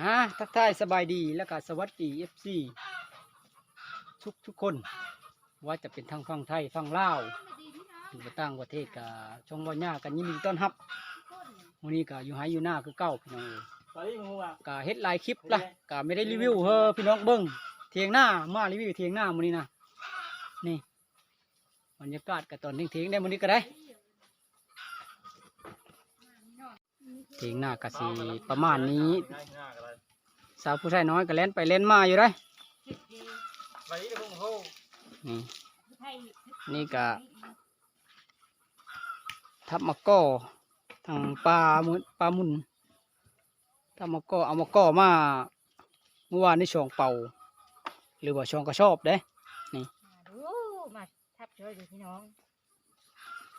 อ่าทักทายสบายดีแล้วก็สวัสดีเอฟซีทุกทุกคน ว่าจะเป็นทางฝั่งไทยฝั่งลาวหรือว่าต่างประเทศกับช่องวันย่ากันยินดีต้อนรับวันนี้ก็อยู่หายอยู่หน้าคือเก้าพี่น้องเอ้ยตอนนี้มึงว่าก็เฮ็ดหลายคลิปละก็ไม่ได้รีวิวเฮ้อพี่น้องเบิ้งเทียงหน้ามารีวิวเทียงหน้ามื้อนี้นะนี่บรรยากาศก็ตอนเทียงๆได้มื้อนี้ก็ได้เทียงหน้าก็สิประมาณนี้ สาวผู้ชายน้อยก็เล่นไปเล่นมาอยู่ได้วันนี้เดี๋ยวมึงเขานี่นี่ก็ทับมะก้อทางปลามุนปลามุนทับมะก้อเอามะก้อมาเมื่อวานนี่ช่องเป่า หรือว่าช่องกระชอบเด้มาดูมาทับช่วยดูพี่น้อง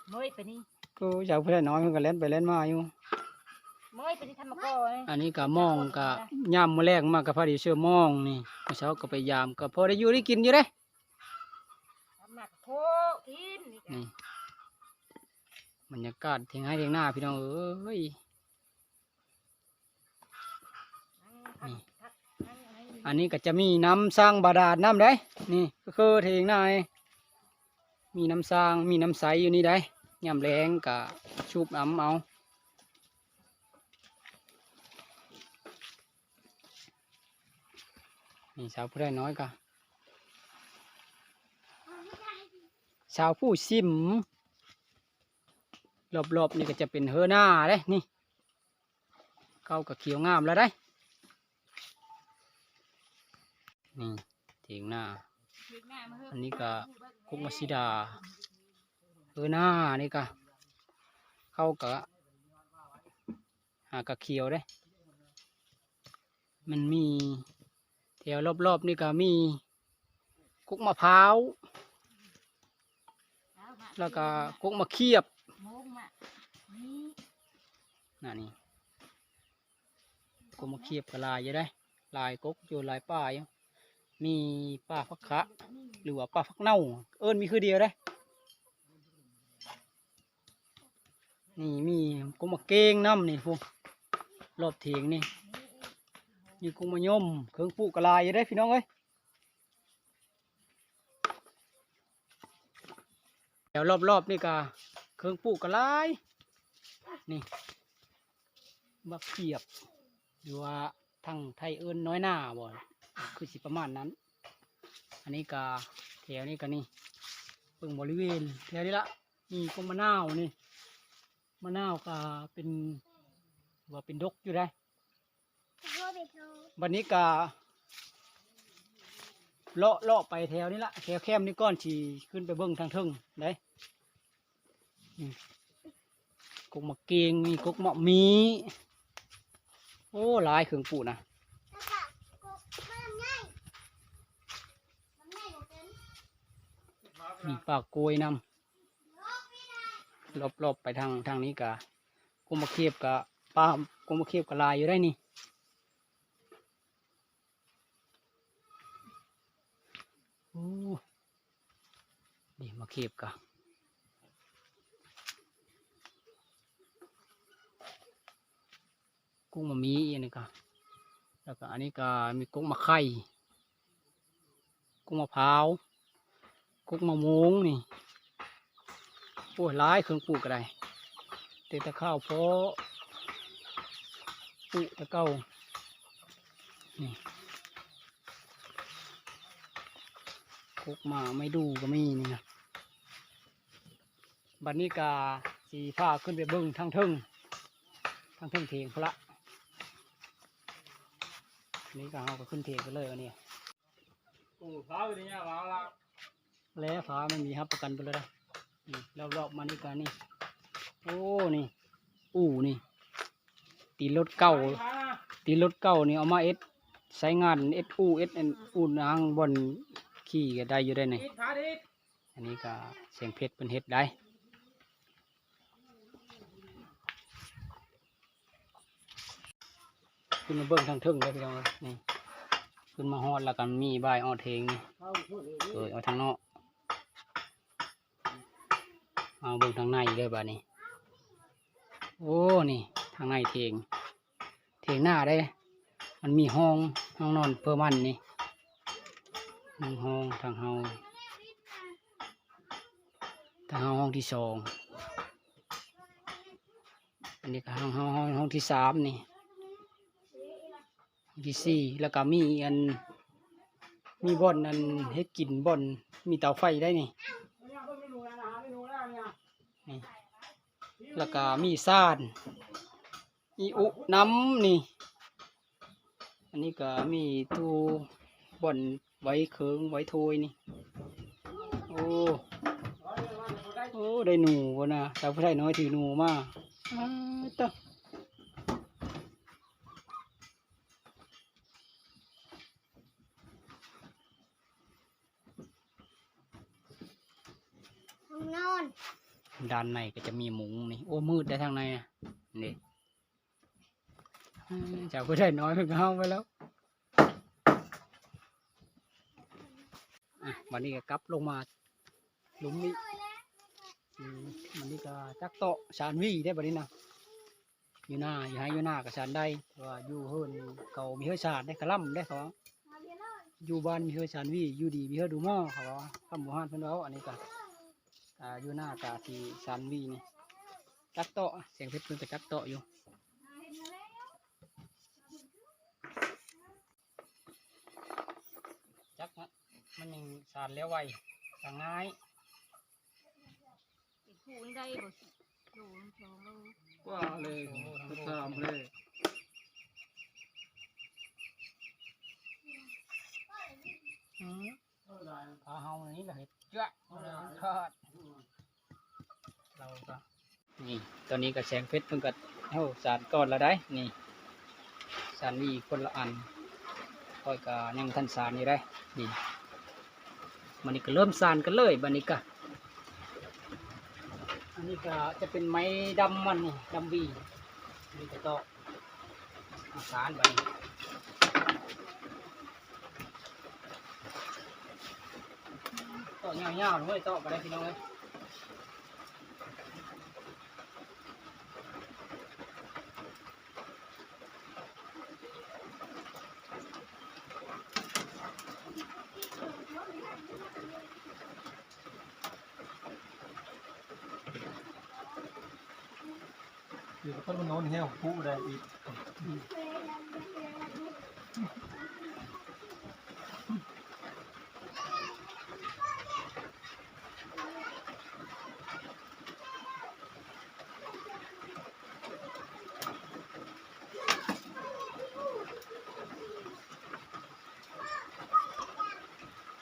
เมยไปนี่ก็สาวผู้ชายน้อยมันก็เล่นไปเล่นมาอยู่ เมยไปนี่ทำมาก่อนอันนี้ก็มองก็ย่ามมื้อแรกมาก็พอดีเชื่อมองนี่เมื่อเช้าก็ไปยามก็พอได้อยู่ได้กินอยู่เด้ทำหมักโคกินนี่นี่บรรยากาศเทียงให้เทียงหน้าพี่น้องเอ้ยนี่อันนี้ก็จะมีน้ำสร้างบาดาลน้ำได้ นี่ก็คือเทียงหน้านี่มีน้ำสร้างมีน้ำใสอยู่นี่ได้ยามแรงก็ชูบน้ำเอา นี่สาวผู้ได้น้อยก็สาวผู้ซิมรอบๆนี่ก็จะเป็นเฮอหน้าได้นี่เข้ากับเขียวงามแล้วได้นี่เถียงหน้า อันนี้ก็กุกมัสซิดาเออหน้านี่ก็เข้ากับหากระเขียวได้ มันมี วรอบๆนี่ก็มีกุกมะพร้าว แล้วก็กุกมะเขียบนี่นนี่กุกมะเขียบก็ลายอยู่ได้ ลายกุกอยู่ลายป้าอยู่มีป้าพักคะหรือว่าป้าพักเน่า เอิ้นมีคือเดียวได้นี่มีกุกมะเกงน้ำนี่พวกรอบเถียงนี่ มีกุมะยมเครื่องปูกกระลายอยู่ได้พี่น้องเอ้ยแถวรอบๆนี่ก็เครื่องปูกกระลายนี่บักเขียบหรือว่าทางไทยเอิ้นน้อยหน้าบ่คือสิประมาณนั้น อันนี้ก็แถวนี้ก็นี่เบิ่งบริเวณแถวนี้ละมีก็มะนาวนี่มะนาวก็เป็นว่าเป็นดกอยู่ได้ วันนี้ก็เลาะเลาะไปแถวนี้ละแถวแคมนี่ก้อนฉีขึ้นไปเบิ่งทางเทึงได้นี่กกมะเกงมีกกมะมี โอ้หลายเครื่องปูนะมีปลากกล้วยนำรอบๆไปทางทางนี้กะกุมะเขียบกะปลากุมะเขียบกะลายอยู่ได้นี่โอ้ นี่มะเขียบกะกุ้งมะมีอันนี้กะแล้วก็อันนี้ก็มีกุ้งมะไข่ กุ้งมะพร้าว กุกมะม่วงนี่ โอ้ยหลายเครื่องปลูกก็ได้เตะตะข้าวเพาะปลูกตะเก้านี่ กุกมาไม่ดูก็มีนี่นะบัดนี้กาสีผ้าขึ้นไปเบิ้งทางเทิงทางเทิงเทียงพนละอันนี้ก็เอาก็ขึ้นเทียงไปเลยวันนี้กูเท้าอยู่เนี่ยมาละแล้วฟ้ามันมีครับประกันไปเลยนะนี่รอบๆมานี่กันนี่โอ้นี่อู่นี่ ตีรถเก่า ตีรถเก่านี่เอามาเอ็ดใช้งานเอ็ดอูเอ็ดเอ็นอูนางบน ขี่ก็ได้อยู่ได้นี่ดิดพาดิดอันนี้ก็เสียงเพชรเป็นเฮ็ดได้ขึ้นมาเบิ่งทางเทึ่งเลยพี่น้องเอ้ยนี่ขึ้นมาฮอดแล้วกันมีบายออดเทงนี่เออเอาทางนอกเอาเบิ่งทางในเลยบ้านี้โอ้นี่ทางในเทียงเทียงหน้าได้ มันมีห้องห้องนอนเพื่อมันนี่ห นึ่งห้องทางเฮาทางเฮาห้องที่สองอันนี้ก็ห้องเฮาห้องห้องที่สามนี่ที่สี่แล้วก็มีอันมีบ่อนอันเฮ็ดกินบ่อนมีเตาไฟได้นี่นี่แล้วก็มีซ่านอีอุน้ำนี่ อันนี้ก็มีตู้ บ่อนไว้เคิงไว้โทยนี่ โอ้ โอ้ ได้หนูวะนะสาวผู้ไทยน้อยถือหนูมาอ้าวเต้อห้องนอน ด้านในก็จะมีมุงนี่ โอ้ มืดได้ทางในอะนี่อ้าวสาวผู้ไทยน้อยเพิ่งเข้าไปแล้วอะ วันนี้ก็กลับลงมาหลุมนี้อืมวันนี้ก็จักโตะชานวีได้บัดนี้นะอยู่หน้าอยู่ให้อยู่หน้ากับชานได้ว่าอยู่เฮินเก่ามีเฮือชาติได้กระล่ำได้เขาอยู่บ้านมีเฮือชานวีอยู่ดีมีเฮือดูหม้อเขาว่าคำหมู่ห้านเพิ่นเว้าอันนี้ก็อยู่หน้ากาที่ชานวีนี่จักโตะเสียงเพชรเพิ่นก็จักโตะอยู่จักนะ มันยังชานแล้วไวทางง่ายอีกคู่ได้บ่ดูสองโลว่าเลยก็ตามเลยอืมพาเฮาอย่างนี้ก็เห็ดเยอะเลยทอดเราก็นี่ตอนนี้ก็แสงเพชรเพิ่งก็เท่าสารก่อนแล้วได้ นี่สารมีคนละอันค่อยก็ยังทันสารอยู่ได้ นี่ มันนี่ก็เริ่มซานกันเลยบันนี้ก็อันนี้ก็จะเป็นไม้ดำมันนี่ดำวีนี่ก็ต้องเอานไปต่อยาวๆด้วยต่อไปได้พี่น้องเลย อยู่กับต้นมันโน้นเหี้ยผู้ได้อีก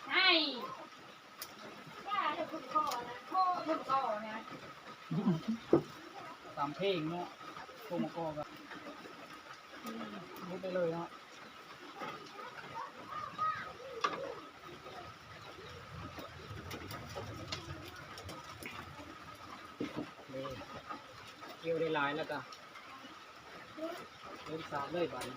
ใช่ย่าเดี๋ยวคุณพ่อนะพ่อคุณพ่อนะ ตาม เพลงเนาะโคมโกกันรู้ไปเลยเนาะนี่เกี่ยวได้หลายแล้วก็เริ่มสามเลยบัน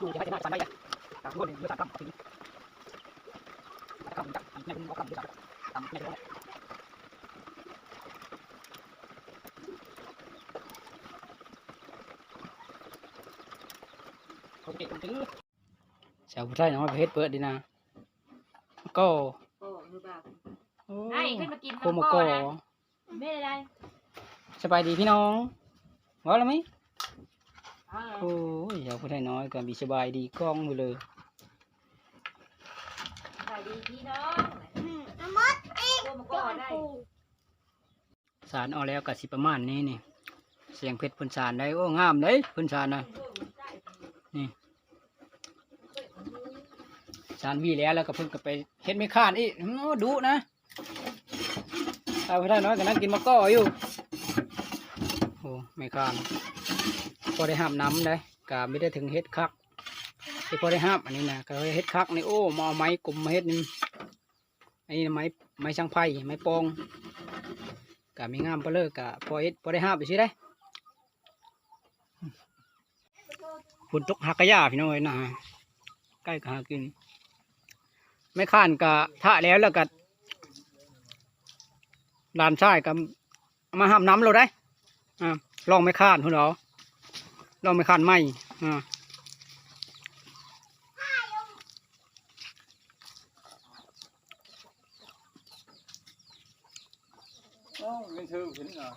ดูจะให้ได้สามใบอะตามคนเยอะสามคำถึงคำจับอีกไม่ถึงเอาคำเยอะสามตามไม่ถึงโอเคถึงชาวผู้ไทยน้อยประเภทเปิดดีนะก็โอ้มือบ่าวโอ้ไอ้ขึ้นมากินโคมโกนะไม่ได้ได้สบายดีพี่น้องว่าแล้วไหม เอาโอ้ยชาวผู้ไทยน้อยก็มีสบายดีกล้องไปเลยสวัสดีพี่น้องอืมน้ำมดอีกโคมโกก่อนได้ปูสารเอาแล้วกับสิประมาณนี้นี่ เสียงเพชรเพิ่นสารได้โอ้งามเลยเพิ่นสารนะนี่สารวีแล้วแล้วก็เพิ่นก็ไปเฮ็ดไม่ข้านอีกโอ้ดุนะเอาไปได้น้อยกันนั่งกินมะก้ออยู่โอ้ไม่ข้านพ อได้ห้ามน้ำได้ก็ไม่ได้ถึงเฮ็ดคักที่พอได้ห้ามอันนี้นะก็เฮ็ดคักนี่โอ้มาเอาไม้กลมมาเฮ็ดนี่อันนี้ไม้ไม้ช่างไผ่ไม้ปองกะมีงามเปเลิกกะพอเอ็ดพอได้ห้ามไปสิได้ฝนตกหักกระยาพี่น้อยนะฮะใกล้กับหากิน ไม่ข้านกะท่าแล้วแล้วกะลานชายกับมาห้ามน้ำเราได้อ่าลองไม่ข้านคุณเหรอ ลองไม่ข้านไม่อ่าอ๋อไม่เชื่อเห็นอะ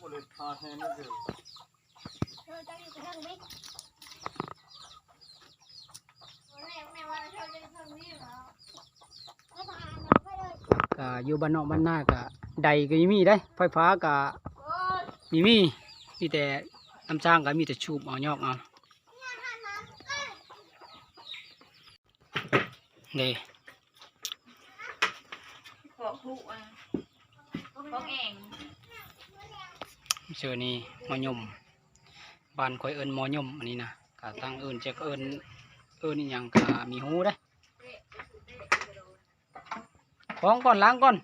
บ่เลยพาแทนไม่เชื่อเธอจะอยู่กับเรื่องนี้แม่แม่ว่าเธอจะอยู่กับเรื่องนี้เหรอไม่ทานนะไม่เลยกะอยู่บ้านนอกบ้านหน้ากะใดก็ยังมีได้ไฟฟ้ากะโอ้ยมีมี มีแต่น้ำจ้างก็มีแต่ชูบเอายอกเอาอย่าทานน้ำเอ้ยเด้พวกผู้อะพวกเองเชื่อนี่มอยมบ้านคอยเอิญมอยมอันนี้นะกะตั้งเอิญจะเอิญเอิญอหย่างกะมีหูได้ฟ้องก่อนล้างก่อน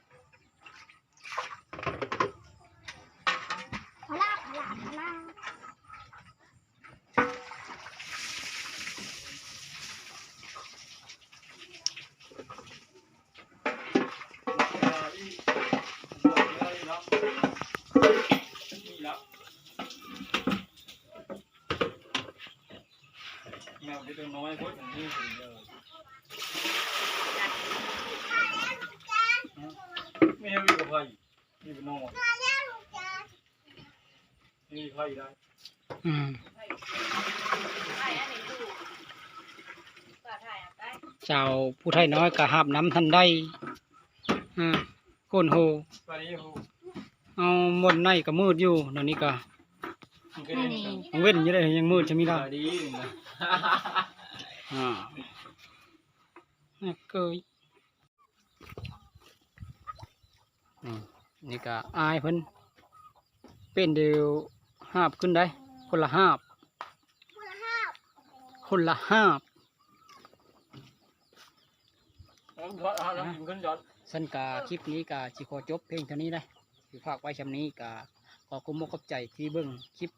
พลาพลาพลา แมวเล็ก น้อยพวกนี้สิเออไม่ให้วิ่งกับใครนี่เป็นน้องนี่ใครได้อืมไอ้อันนี้ดูป้าถ่ายอะไปเจ้าผู้ไทยน้อยกะหับน้ำทันได้อ่าโคนโหไปนี่ฮู เอาหมดในก็มืดอยู่เดี๋ยวนี้ก็มันก็ได้นี่ยังเว้นอยู่เลยยังมืดจะมีสได้วัสดีนะอ่าน่าเกยนี่นี่ก็อายเพิ่นเป็นเดียวหาบขึ้นได้ คนละหาบพลาห้าคนละหาบผมถอดเอาแล้วกินขึ้นจอดสันกาคลิปนี้กาจิขอจบเพลงเท่านี้ได้ สิฝากไว้ชำนี้ก็ขอคุณมกขอบใจที่เบิ่งคลิป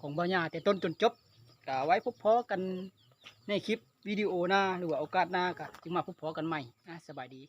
ของบ่าวญาแต่ต้นจนจบก็ไว้พบพอกันในคลิปวิดีโอหน้าหรือว่าโอกาสหน้าก็จึงมาพบพอกันใหม่นะสบายดี